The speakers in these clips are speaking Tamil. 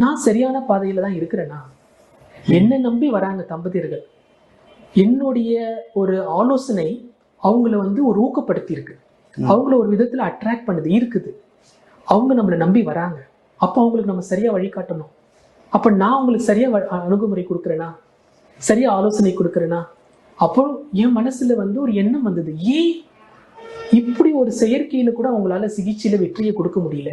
நான் சரியான பாதையில தான் இருக்கிறேனா? என்னை நம்பி வராங்க தம்பதியர்கள். என்னுடைய ஒரு ஆலோசனை அவங்கள வந்து ஒரு ஊக்கப்படுத்தி இருக்கு அவங்கள ஒரு விதத்துல அட்ராக்ட் பண்ணுது இருக்குது. அவங்க நம்மளை நம்பி வராங்க. அப்போ அவங்களுக்கு நம்ம சரியா வழிகாட்டணும் அப்ப நான் அவங்களுக்கு சரியா வ- அணுகுமுறை கொடுக்குறேனா? சரியா ஆலோசனை கொடுக்குறேனா? அப்போ என் மனசுல வந்து ஒரு எண்ணம் வந்தது. ஏன் இப்படி ஒரு செயற்கையில கூட அவங்களால சிகிச்சையில வெற்றியை கொடுக்க முடியல?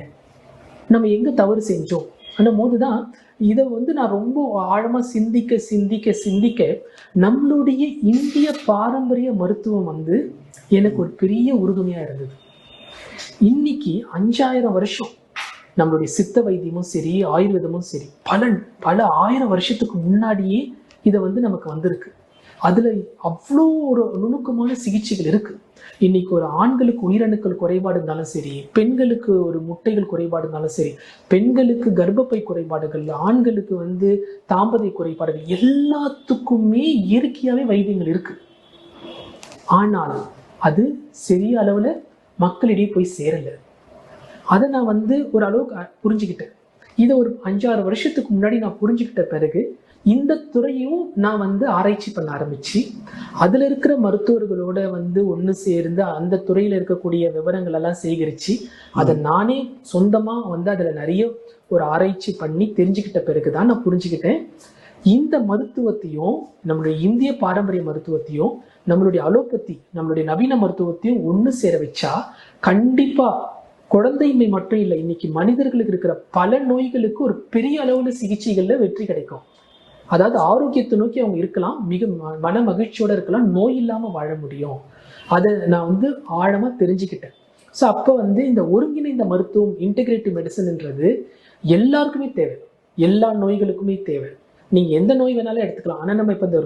நம்ம எங்க தவறு செஞ்சோம்? பண்ணும்போது போதுதான் இதை வந்து நான் ரொம்ப ஆழமா சிந்திக்க சிந்திக்க சிந்திக்க நம்மளுடைய இந்திய பாரம்பரிய மருத்துவம் வந்து எனக்கு ஒரு பெரிய உறுதுணையாக இருந்தது. இன்னைக்கு அஞ்சாயிரம் வருஷம் நம்மளுடைய சித்த வைத்தியமும் சரி ஆயுர்வேதமும் சரி பல பல ஆயிரம் வருஷத்துக்கு முன்னாடியே இதை வந்து நமக்கு வந்திருக்கு. அதுல அவ்வளோ ஒரு நுணுக்கமான சிகிச்சைகள் இருக்கு. இன்னைக்கு ஒரு ஆண்களுக்கு உயிரணுக்கள் குறைபாடு இருந்தாலும் சரி பெண்களுக்கு ஒரு முட்டைகள் குறைபாடு இருந்தாலும் சரி பெண்களுக்கு கர்ப்பப்பை குறைபாடுகள் ஆண்களுக்கு வந்து தாம்பதை குறைபாடுகள் எல்லாத்துக்குமே இயற்கையாகவே வைத்தியங்கள் இருக்கு. ஆனால் அது சரிய அளவில் மக்களிடையே போய் சேரலை. அதை நான் வந்து ஒரு அளவுக்கு புரிஞ்சுக்கிட்டேன். இதை ஒரு அஞ்சாறு வருஷத்துக்கு முன்னாடி நான் புரிஞ்சுக்கிட்ட பிறகு இந்த துறையும் நான் வந்து ஆராய்ச்சி பண்ண ஆரம்பிச்சு அதுல இருக்கிற மருத்துவர்களோட வந்து ஒன்று சேர்ந்து அந்த துறையில இருக்கக்கூடிய விவரங்கள் எல்லாம் சேகரிச்சு அதை நானே சொந்தமா வந்து அதுல நிறைய ஒரு ஆராய்ச்சி பண்ணி தெரிஞ்சுக்கிட்ட பிறகுதான் நான் புரிஞ்சுக்கிட்டேன். இந்த மருத்துவத்தையும் நம்மளுடைய இந்திய பாரம்பரிய மருத்துவத்தையும் நம்மளுடைய அலோபதி நம்மளுடைய நவீன மருத்துவத்தையும் ஒன்று சேர வச்சா கண்டிப்பா குழந்தைமை மட்டும் இல்லை இன்னைக்கு மனிதர்களுக்கு இருக்கிற பல நோய்களுக்கு ஒரு பெரிய அளவுல சிகிச்சைகள்ல வெற்றி கிடைக்கும். அதாவது ஆரோக்கியத்தை நோக்கி அவங்க இருக்கலாம் மிக ம- மன மகிழ்ச்சியோட இருக்கலாம் நோய் இல்லாம வாழ முடியும். அதை நான் வந்து ஆழமா தெரிஞ்சுக்கிட்டேன். ஸோ அப்போ வந்து இந்த ஒருங்கிணைந்த மருத்துவம் இன்டெகிரேட்டிவ் மெடிசன்ன்றது எல்லாருக்குமே தேவை. எல்லா நோய்களுக்குமே தேவை. நீங்கள் எந்த நோய் வேணாலும் எடுத்துக்கலாம். ஆனால் நம்ம இப்போ இந்த